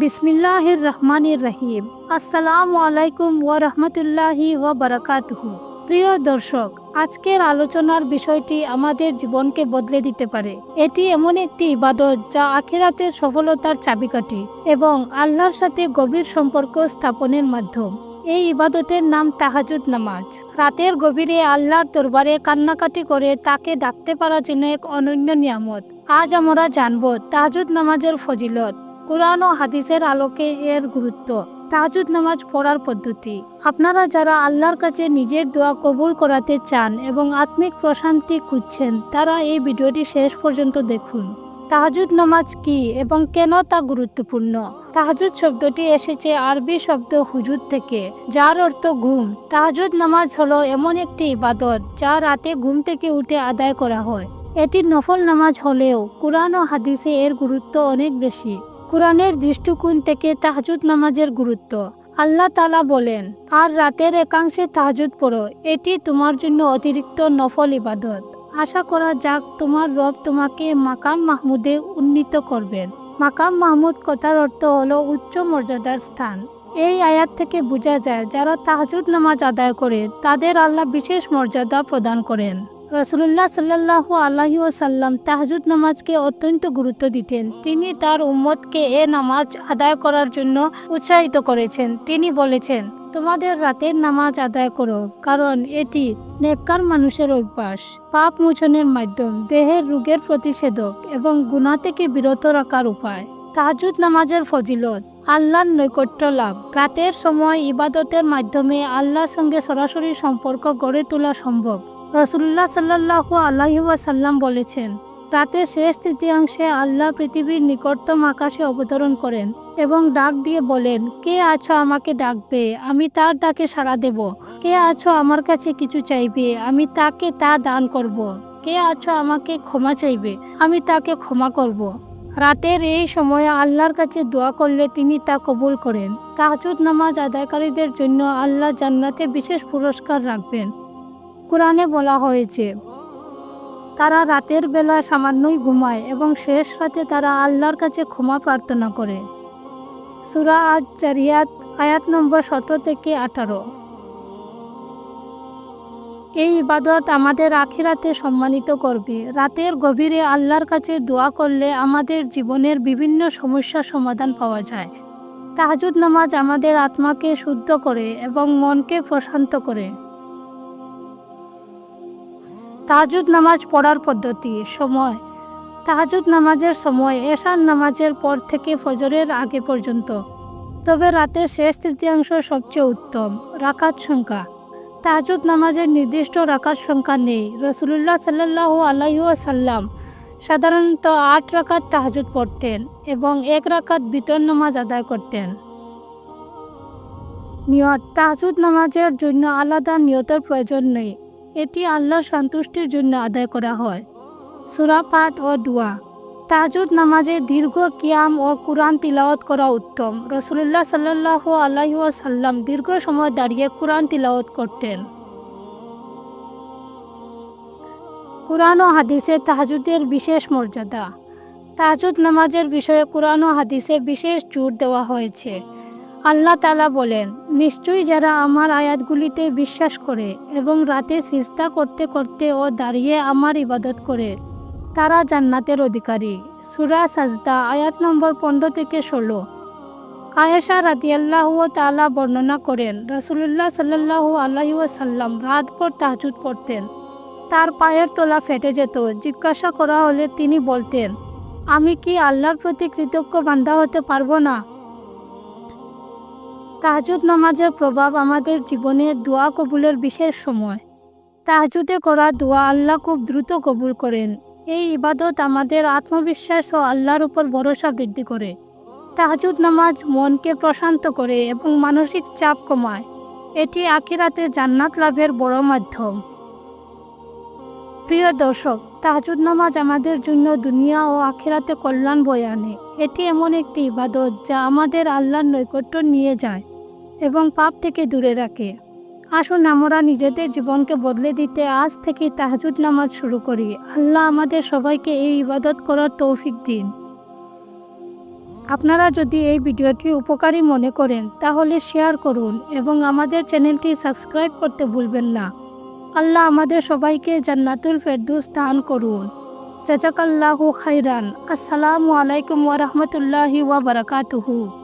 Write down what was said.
বিসমিল্লাহির রহমানির রহিম। আসসালামু আলাইকুম ওয়া রাহমাতুল্লাহি ওয়া বারাকাতুহু প্রিয় দর্শক, আজকের আলোচনার বিষয়টি আমাদের জীবনকে বদলে দিতে পারে। এটি এমন একটি ইবাদত যা আখিরাতের সফলতার চাবিকাঠি এবং আল্লাহর সাথে গভীর সম্পর্ক স্থাপনের মাধ্যম। এই ইবাদতের নাম তাহাজুদ নামাজ। রাতের গভীরে আল্লাহর দরবারে কান্নাকাটি করে তাকে ডাকতে পারা যেন এক অনন্য নিয়ামত। আজ আমরা জানব তাহাজুদ নামাজের ফজিলত। কোরআন ও হাদিসের আলোকে এর গুরুত্ব। তাহাজুদ নামাজ পড়ার পদ্ধতি। আপনারা যারা আল্লাহর কাছে নিজের দোয়া কবুল করাতে চান এবং আত্মিক প্রশান্তি খুঁজছেন, তারা এই ভিডিওটি শেষ পর্যন্ত দেখুন। তাহাজুদ নামাজ কি এবং কেন তা গুরুত্বপূর্ণ? তাহাজুদ শব্দটি এসেছে আরবি শব্দ হুজুদ থেকে, যার অর্থ ঘুম। তাহাজুদ নামাজ হলো এমন একটি ইবাদত যা রাতে ঘুম থেকে উঠে আদায় করা হয়। এটি নফল নামাজ হলেও কোরআন ও হাদিসে এর গুরুত্ব অনেক বেশি। কোরআনের দৃষ্টিকোণ থেকে তাহাজুদ নামাজের গুরুত্ব। আল্লাহ তালা বলেন, আর রাতের একাংশে তাহাজুদ পড়ো, এটি তোমার জন্য অতিরিক্ত নফল ইবাদত। আশা করা যাক, তোমার রব তোমাকে মাকাম মাহমুদে উন্নীত করবেন। মাকাম মাহমুদ কথার অর্থ হলো উচ্চ মর্যাদার স্থান। এই আয়াত থেকে বোঝা যায়, যারা তাহাজুদ নামাজ আদায় করে, তাদের আল্লাহ বিশেষ মর্যাদা প্রদান করেন। রসুল্লাহ সাল্লাহ আল্লাহি ওসাল্লাম তাহাজুদ নামাজকে অত্যন্ত গুরুত্ব দিতেন। তিনি তার উম্মতকে এ নামাজ আদায় করার জন্য উৎসাহিত করেছেন। তিনি বলেছেন, তোমাদের রাতের নামাজ আদায় করো, কারণ এটি নেককার মানুষের অভ্যাস, পাপ মোচনের মাধ্যম, দেহের রোগের প্রতিষেধক এবং গুণা থেকে বিরত রাখার উপায়। তাহাজুদ নামাজের ফজিলত, আল্লাহর নৈকট্য লাভ। রাতের সময় ইবাদতের মাধ্যমে আল্লাহর সঙ্গে সরাসরি সম্পর্ক গড়ে তোলা সম্ভব। রসুল্লাহ সাল্লাহ আল্লাহিসাল্লাম বলেছেন রাতের শেষ তৃতীয়াংশে আল্লাহ পৃথিবীর নিকটতম আকাশে অবতরণ করেন এবং ডাক দিয়ে বলেন, কে আছো আমাকে ডাকবে? আমি তার ডাকে সাড়া দেব। কে আছো আমার কাছে কিছু চাইবে? আমি তাকে তা দান করব। কে আছো আমাকে ক্ষমা চাইবে? আমি তাকে ক্ষমা করব। রাতের এই সময়ে আল্লাহর কাছে দোয়া করলে তিনি তা কবুল করেন। তাহাজুদ নামাজ আদায়কারীদের জন্য আল্লাহ জান্নাতে বিশেষ পুরস্কার রাখবেন। কোরআনে বলা হয়েছে, তারা রাতের বেলা সামান্যই ঘুমায় এবং শেষ রাতে তারা আল্লাহর কাছে ক্ষমা প্রার্থনা করে। সুরা আজ জারিয়াত আয়াত নম্বর সতেরো থেকে আঠারো। এই ইবাদত আমাদের আখিরাতে সম্মানিত করবে। রাতের গভীরে আল্লাহর কাছে দোয়া করলে আমাদের জীবনের বিভিন্ন সমস্যার সমাধান পাওয়া যায়। তাহাজুদ নামাজ আমাদের আত্মাকে শুদ্ধ করে এবং মনকে প্রশান্ত করে। তাহাজুদ নামাজ পড়ার পদ্ধতি, সময়। তাহাজুদ নামাজের সময় এশান নামাজের পর থেকে ফজরের আগে পর্যন্ত। তবে রাতের শেষ তৃতীয়াংশ সবচেয়ে উত্তম, রাকাত সংখ্যা। তাহাজুদ নামাজের নির্দিষ্ট রাকাত সংখ্যা নেই। রসুল্লাহ সাল্লাহ আলাইসাল্লাম সাধারণত আট রাকাত তাহাজুদ পড়তেন এবং এক রাকাত বিতর নামাজ আদায় করতেন। নিয়ত, তাহাজুদ নামাজের জন্য আলাদা নিয়তের প্রয়োজন নেই। এটি আল্লাহ সন্তুষ্টির জন্য আদায় করা হয়। সুরা পাঠ ও দোয়া। তাজুদ নামাজে দীর্ঘ কিয়াম ও কোরআন তিলাওয়াত করা উত্তম। রসুল্লাহ সাল্লাহ আল্লাহ সাল্লাম দীর্ঘ সময় দাঁড়িয়ে কোরআন তিলাওয়াত করতেন। কোরআন ও হাদিসে তাহাজুদের বিশেষ মর্যাদা। তাহাজুদ নামাজের বিষয়ে কোরআন ও হাদিসে বিশেষ জোর দেওয়া হয়েছে। আল্লাহ তালা বলেন, নিশ্চয়ই যারা আমার আয়াতগুলিতে বিশ্বাস করে এবং রাতে সিস্তা করতে করতে ও দাঁড়িয়ে আমার ইবাদত করে, তারা জান্নাতের অধিকারী। সুরা সাজদা, আয়াত নম্বর পনেরো থেকে ষোলো। আয়েশা রাতিয়াল্লাহ তালা বর্ণনা করেন রসুল্লাহ সাল্লাহ আল্লাহ রাত পর তাহাজুদ পড়তেন। তার পায়ের তোলা ফেটে যেত। জিজ্ঞাসা করা হলে তিনি বলতেন, আমি কি আল্লাহর প্রতি কৃতজ্ঞ বান্ধা হতে পারব না? তাহাজুদ নামাজের প্রভাব আমাদের জীবনে দোয়া কবুলের বিশেষ সময়। তাহাজুদে করা দোয়া আল্লাহ খুব দ্রুত কবুল করেন। এই ইবাদত আমাদের আত্মবিশ্বাস ও আল্লাহর উপর ভরসা বৃদ্ধি করে। তাহাজুদ নামাজ মনকে প্রশান্ত করে এবং মানসিক চাপ কমায়। এটি আখিরাতে জান্নাত লাভের বড় মাধ্যম। প্রিয় দর্শক তাহাজুদ নামাজ আমাদের জন্য দুনিয়া ও আখিরাতে কল্যাণ বয়ে আনে। এটি এমন একটি ইবাদত যা আমাদের আল্লাহর নৈকট্য নিয়ে যায়। এবং পাপ থেকে দূরে রাখে। আসুন আমরা নিজেদের জীবনকে বদলে দিতে আজ থেকে তাহাজুদ নামাজ শুরু করি। আল্লাহ আমাদের সবাইকে এই ইবাদত করার তৌফিক দিন। আপনারা যদি এই ভিডিওটি উপকারী মনে করেন, তাহলে শেয়ার করুন এবং আমাদের চ্যানেলটি সাবস্ক্রাইব করতে ভুলবেন না। আল্লাহ আমাদের সবাইকে জান্নাতুল ফেরদৌস দান করুন। জাজাকাল্লাহু খাইরান আসসালামু আলাইকুম ওয়া বারাকাতুহু।